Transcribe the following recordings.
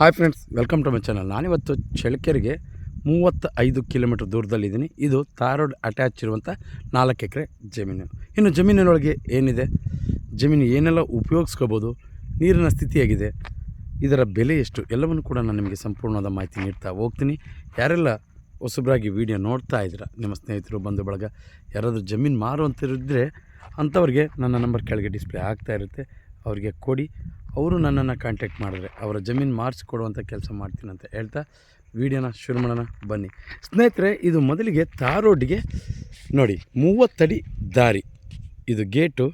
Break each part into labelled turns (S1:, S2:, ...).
S1: Hi friends, welcome to my channel. ನಾನಿವತ್ತು ಚಳ್ಳಕೆರೆಗೆ ಮೂವತ್ತ ಐದು ಕಿಲೋಮೀಟ್ರ್ ದೂರದಲ್ಲಿದ್ದೀನಿ. ಇದು ಥಾರೋಡ್ ಅಟ್ಯಾಚ್ ಇರುವಂಥ ನಾಲ್ಕು ಎಕರೆ ಜಮೀನು. ಇನ್ನು ಜಮೀನಿನೊಳಗೆ ಏನಿದೆ? ಜಮೀನು ಏನೆಲ್ಲ ಉಪಯೋಗಿಸ್ಕೋಬೋದು? ನೀರಿನ ಸ್ಥಿತಿಯಾಗಿದೆ ಇದರ ಬೆಲೆ ಎಷ್ಟು? ಎಲ್ಲವನ್ನು ಕೂಡ ನಾನು ನಿಮಗೆ ಸಂಪೂರ್ಣವಾದ ಮಾಹಿತಿ ನೀಡ್ತಾ ಹೋಗ್ತೀನಿ. ಯಾರೆಲ್ಲ ಹೊಸಬ್ರಾಗಿ ವಿಡಿಯೋ ನೋಡ್ತಾ ಇದ್ದೀರಾ, ನಿಮ್ಮ ಸ್ನೇಹಿತರು ಬಂಧು ಬಳಗ ಯಾರಾದರೂ ಜಮೀನು ಮಾರುವಂತಿರಿದ್ರೆ ಅಂಥವ್ರಿಗೆ ನನ್ನ ನಂಬರ್ ಕೆಳಗೆ ಡಿಸ್ಪ್ಲೇ ಆಗ್ತಾ ಇರುತ್ತೆ. ಅವರಿಗೆ ಕೊಡಿ. ಅವರು ನನ್ನನ್ನು ಕಾಂಟ್ಯಾಕ್ಟ್ ಮಾಡಿದ್ರೆ, ಅವರ ಜಮೀನು ಮಾರಿಸಿಕೊಡುವಂಥ ಕೆಲಸ ಮಾಡ್ತೀನಿ ಅಂತ ಹೇಳ್ತಾ ವೀಡಿಯೋನ ಶುರು ಮಾಡೋಣ, ಬನ್ನಿ. ಸ್ನೇಹಿತರೆ, ಇದು ಮೊದಲಿಗೆ ತಾರೋಡಿಗೆ ನೋಡಿ, ಮೂವತ್ತಡಿ ದಾರಿ. ಇದು ಗೇಟು,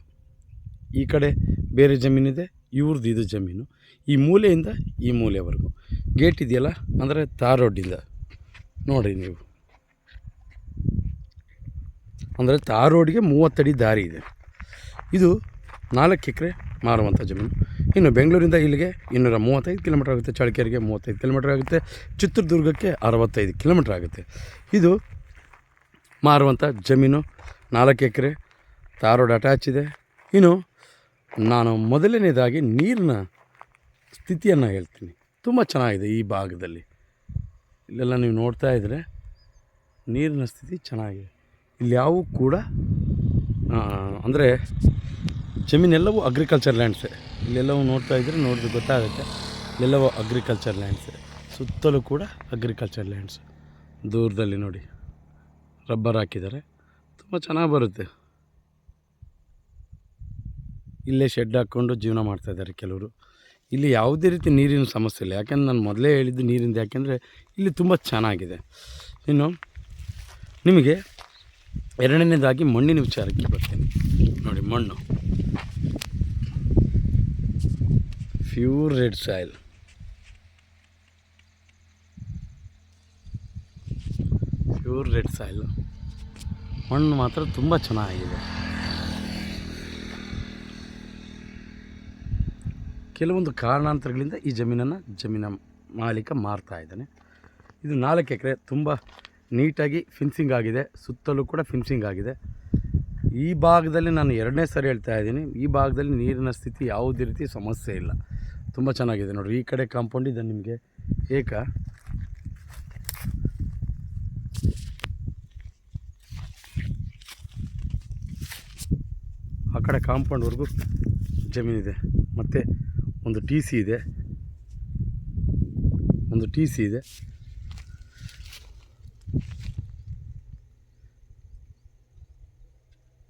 S1: ಈ ಕಡೆ ಬೇರೆ ಜಮೀನಿದೆ ಇವ್ರದ್ದು ಇದು ಜಮೀನು. ಈ ಮೂಲೆಯಿಂದ ಈ ಮೂಲೆವರೆಗೂ. ಗೇಟ್ ಇದೆಯಲ್ಲ, ಅಂದರೆ ತಾರ್ ರೋಡಿಂದ ನೋಡಿ ನೀವು. ಅಂದರೆ ತಾರ್ ರೋಡ್ಗೆ ಮೂವತ್ತಡಿ ದಾರಿ ಇದೆ. ಇದು ನಾಲ್ಕು ಎಕರೆ ಮಾರುವಂಥ ಜಮೀನು. ಇನ್ನು ಬೆಂಗಳೂರಿಂದ ಇಲ್ಲಿಗೆ ಇನ್ನೂರ ಮೂವತ್ತೈದು ಕಿಲೋಮೀಟರ್ ಆಗುತ್ತೆ. ಚಳ್ಳಕೆರೆಗೆ ಮೂವತ್ತೈದು ಕಿಲೋಮೀಟರ್ ಆಗುತ್ತೆ. ಚಿತ್ರದುರ್ಗಕ್ಕೆ ಅರವತ್ತೈದು ಕಿಲೋಮೀಟರ್ ಆಗುತ್ತೆ. ಇದು ಮಾರುವಂಥ ಜಮೀನು. ನಾಲ್ಕು ಎಕರೆ ತಾರೋಡ್ ಅಟ್ಯಾಚ್ ಇದೆ. ಇನ್ನು ನಾನು ಮೊದಲನೇದಾಗಿ ನೀರಿನ ಸ್ಥಿತಿಯನ್ನು ಹೇಳ್ತೀನಿ. ತುಂಬ ಚೆನ್ನಾಗಿದೆ ಈ ಭಾಗದಲ್ಲಿ. ಇಲ್ಲೆಲ್ಲ ನೀವು ನೋಡ್ತಾ ಇದ್ದರೆ ನೀರಿನ ಸ್ಥಿತಿ ಚೆನ್ನಾಗಿದೆ. ಇಲ್ಲಿ ಯಾವೂ ಕೂಡ ಅಂದರೆ ಜಮೀನೆಲ್ಲವೂ ಅಗ್ರಿಕಲ್ಚರ್ ಲ್ಯಾಂಡ್ಸೇ ಇಲ್ಲೆಲ್ಲವೂ ನೋಡ್ತಾ ಇದ್ದರೆ ನೋಡಿದ್ರೆ ಗೊತ್ತಾಗುತ್ತೆ. ಇಲ್ಲೆಲ್ಲವೂ ಅಗ್ರಿಕಲ್ಚರ್ ಲ್ಯಾಂಡ್ಸ್ ಸುತ್ತಲೂ ಕೂಡ ಅಗ್ರಿಕಲ್ಚರ್ ಲ್ಯಾಂಡ್ಸ್ ದೂರದಲ್ಲಿ ನೋಡಿ. ರಬ್ಬರ್ ಹಾಕಿದ್ದಾರೆ. ತುಂಬ ಚೆನ್ನಾಗಿ ಬರುತ್ತೆ. ಇಲ್ಲೇ ಶೆಡ್ ಹಾಕ್ಕೊಂಡು ಜೀವನ ಮಾಡ್ತಾ ಇದ್ದಾರೆ ಕೆಲವರು. ಇಲ್ಲಿ ಯಾವುದೇ ರೀತಿ ನೀರಿನ ಸಮಸ್ಯೆ ಇಲ್ಲ. ಯಾಕೆಂದ್ರೆ ನಾನು ಮೊದಲೇ ಹೇಳಿದ್ದು ನೀರಿಂದ, ಯಾಕೆಂದರೆ ಇಲ್ಲಿ ತುಂಬ ಚೆನ್ನಾಗಿದೆ. ಇನ್ನು ನಿಮಗೆ ಎರಡನೇದಾಗಿ ಮಣ್ಣಿನ ವಿಚಾರಕ್ಕೆ ಬರ್ತೀನಿ. ನೋಡಿ, ಮಣ್ಣು. Pure red soil pure red soil ಮಣ್ಣು ಮಾತ್ರ ತುಂಬ ಚೆನ್ನಾಗಿದೆ. ಕೆಲವೊಂದು ಕಾರಣಾಂತರಗಳಿಂದ ಈ ಜಮೀನನ್ನು ಜಮೀನ ಮಾಲೀಕ ಮಾರ್ತಾ ಇದ್ದಾನೆ. ಇದು ನಾಲ್ಕು ಎಕರೆ, ತುಂಬ ನೀಟಾಗಿ ಫಿನ್ಸಿಂಗ್ ಆಗಿದೆ, ಸುತ್ತಲೂ ಕೂಡ ಫಿನ್ಸಿಂಗ್ ಆಗಿದೆ. ಈ ಭಾಗದಲ್ಲಿ ನಾನು ಎರಡನೇ ಸರಿ ಹೇಳ್ತಾ ಇದ್ದೀನಿ. ಈ ಭಾಗದಲ್ಲಿ ನೀರಿನ ಸ್ಥಿತಿ ಯಾವುದೇ ರೀತಿ ಸಮಸ್ಯೆ ಇಲ್ಲ. ತುಂಬ ಚೆನ್ನಾಗಿದೆ ನೋಡಿ ಈ ಕಡೆ ಕಾಂಪೌಂಡ್ ಇದೆ ನಿಮಗೆ. ಏಕ. ಆ ಕಡೆ ಕಾಂಪೌಂಡ್ವರೆಗೂ ಜಮೀನಿದೆ ಮತ್ತು ಒಂದು ಟಿ ಸಿ ಇದೆ. ಒಂದು ಟಿ ಸಿ ಇದೆ.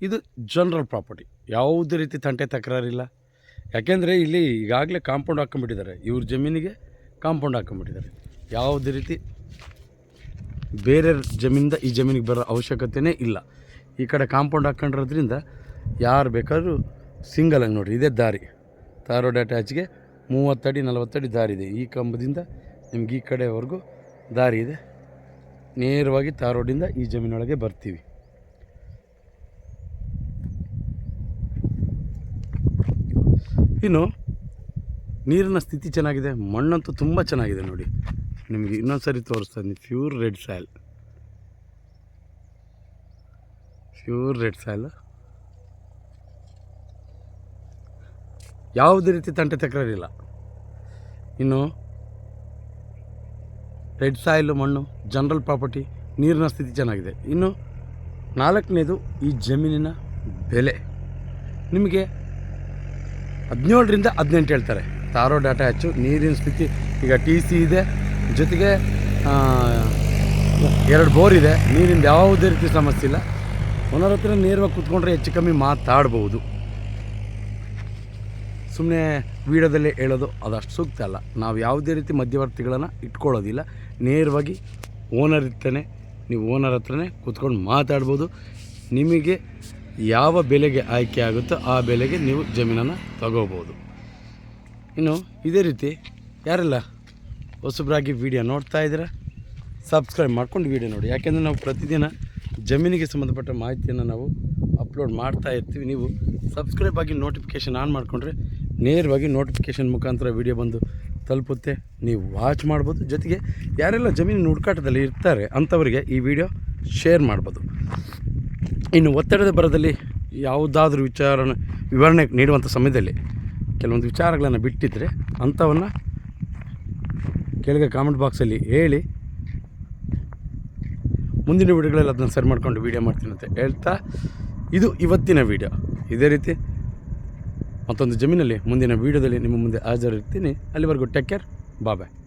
S1: ಇದು ಜನರಲ್ ಪ್ರಾಪರ್ಟಿ. ಯಾವುದೇ ರೀತಿ ತಂಟೆ ತಕರಾರಿಲ್ಲ. ಯಾಕೆಂದರೆ ಇಲ್ಲಿ ಈಗಾಗಲೇ ಕಾಂಪೌಂಡ್ ಹಾಕ್ಕೊಂಬಿಟ್ಟಿದ್ದಾರೆ ಇವ್ರ ಜಮೀನಿಗೆ ಕಾಂಪೌಂಡ್ ಹಾಕ್ಕೊಂಬಿಟ್ಟಿದ್ದಾರೆ ಯಾವುದೇ ರೀತಿ ಬೇರೆ ಜಮೀನಿಂದ ಈ ಜಮೀನಿಗೆ ಬರೋ ಅವಶ್ಯಕತೆಯೇ ಇಲ್ಲ. ಈ ಕಡೆ ಕಾಂಪೌಂಡ್ ಹಾಕೊಂಡಿರೋದ್ರಿಂದ ಯಾರು ಬೇಕಾದರೂ ಸಿಂಗಲ್ ಆಗಿ ನೋಡಿರಿ, ಇದೇ ದಾರಿ. ತಾರೋಡ್ ಅಟ್ಯಾಚ್ಗೆ ಮೂವತ್ತಡಿ, ನಲವತ್ತಡಿ ದಾರಿ ಇದೆ. ಈ ಕಂಬದಿಂದ ನಿಮ್ಗೆ ಈ ಕಡೆವರೆಗೂ ದಾರಿ ಇದೆ. ನೇರವಾಗಿ ತಾರೋಡಿಂದ ಈ ಜಮೀನೊಳಗೆ ಬರ್ತೀವಿ. ಇನ್ನು ನೀರಿನ ಸ್ಥಿತಿ ಚೆನ್ನಾಗಿದೆ, ಮಣ್ಣಂತೂ ತುಂಬ ಚೆನ್ನಾಗಿದೆ ನೋಡಿ. ನಿಮಗೆ ಇನ್ನೊಂದು ಸರಿ ತೋರಿಸ್ತಾ pure red soil pure red soil ಯಾವುದೇ ರೀತಿ ತಂಟೆ ತಕರಾರಿಲ್ಲ. ಇನ್ನು ರೆಡ್ ಸಾಯಿಲು ಮಣ್ಣು ಜನರಲ್ ಪ್ರಾಪರ್ಟಿ ನೀರಿನ ಸ್ಥಿತಿ ಚೆನ್ನಾಗಿದೆ. ಇನ್ನು ನಾಲ್ಕನೇದು ಈ ಜಮೀನಿನ ಬೆಲೆ. ನಿಮಗೆ ಹದಿನೇಳರಿಂದ ಹದಿನೆಂಟು ಹೇಳ್ತಾರೆ. ತಾರೋ ಡಾಟಾ ಹೆಚ್ಚು, ನೀರಿನ ಸ್ಥಿತಿ, ಈಗ ಟಿ ಸಿ ಇದೆ. ಜೊತೆಗೆ ಎರಡು ಬೋರ್ ಇದೆ. ನೀರಿಂದ ಯಾವುದೇ ರೀತಿ ಸಮಸ್ಯೆ ಇಲ್ಲ. ಓನರ್ ಹತ್ರ ನೇರವಾಗಿ ಕೂತ್ಕೊಂಡ್ರೆ ಹೆಚ್ಚು ಕಮ್ಮಿ ಮಾತಾಡ್ಬೋದು. ಸುಮ್ಮನೆ ವೀಡಿಯೋದಲ್ಲೇ ಹೇಳೋದು ಅದಷ್ಟು ಸೂಕ್ತ ಅಲ್ಲ. ನಾವು ಯಾವುದೇ ರೀತಿ ಮಧ್ಯವರ್ತಿಗಳನ್ನು ಇಟ್ಕೊಳ್ಳೋದಿಲ್ಲ. ನೇರವಾಗಿ ಓನರ್ ಇರ್ತಾನೆ. ನೀವು ಓನರ್ ಹತ್ರನೇ ಕೂತ್ಕೊಂಡು ಮಾತಾಡ್ಬೋದು. ನಿಮಗೆ ಯಾವ ಬೆಲೆಗೆ ಆಯ್ಕೆ ಆಗುತ್ತೋ ಆ ಬೆಲೆಗೆ ನೀವು ಜಮೀನನ್ನು ತಗೋಬೋದು. ಇನ್ನು ಇದೇ ರೀತಿ ಯಾರೆಲ್ಲ ಹೊಸಬ್ರಾಗಿ ವಿಡಿಯೋ ನೋಡ್ತಾ ಇದ್ದೀರಾ ಸಬ್ಸ್ಕ್ರೈಬ್ ಮಾಡ್ಕೊಂಡು ವಿಡಿಯೋ ನೋಡಿ. ಯಾಕೆಂದರೆ ನಾವು ಪ್ರತಿದಿನ ಜಮೀನಿಗೆ ಸಂಬಂಧಪಟ್ಟ ಮಾಹಿತಿಯನ್ನು ನಾವು ಅಪ್ಲೋಡ್ ಮಾಡ್ತಾ ಇರ್ತೀವಿ. ನೀವು ಸಬ್ಸ್ಕ್ರೈಬ್ ಆಗಿ ನೋಟಿಫಿಕೇಷನ್ ಆನ್ ಮಾಡಿಕೊಂಡ್ರೆ ನೇರವಾಗಿ ನೋಟಿಫಿಕೇಷನ್ ಮುಖಾಂತರ ವಿಡಿಯೋ ಬಂದು ತಲುಪುತ್ತೆ. ನೀವು ವಾಚ್ ಮಾಡ್ಬೋದು. ಜೊತೆಗೆ ಯಾರೆಲ್ಲ ಜಮೀನಿನ ಹುಡುಕಾಟದಲ್ಲಿ ಇರ್ತಾರೆ ಅಂಥವರಿಗೆ ಈ ವಿಡಿಯೋ ಶೇರ್ ಮಾಡ್ಬೋದು. ಇನ್ನು ಒತ್ತಡದ ಬರದಲ್ಲಿ ಯಾವುದಾದ್ರೂ ವಿಚಾರ ವಿವರಣೆ ನೀಡುವಂಥ ಸಮಯದಲ್ಲಿ ಕೆಲವೊಂದು ವಿಚಾರಗಳನ್ನು ಬಿಟ್ಟಿದ್ದರೆ ಅಂಥವನ್ನು ಕೆಳಗೆ ಕಾಮೆಂಟ್ ಬಾಕ್ಸಲ್ಲಿ ಹೇಳಿ. ಮುಂದಿನ ವೀಡಿಯೋಗಳಲ್ಲಿ ಅದನ್ನ ಸರಿ ಮಾಡಿಕೊಂಡು ವೀಡಿಯೋ ಅಂತ ಹೇಳ್ತಾ ಇದು ಇವತ್ತಿನ ವೀಡಿಯೋ ಇದೇ ರೀತಿ ಮತ್ತೊಂದು ಜಮೀನಲ್ಲಿ ಮುಂದಿನ ವೀಡಿಯೋದಲ್ಲಿ ನಿಮ್ಮ ಮುಂದೆ ಹಾಜರಿರ್ತೀನಿ. ಅಲ್ಲಿವರೆಗೂ ಟೇಕ್ ಕೇರ್ ಬಾಯ್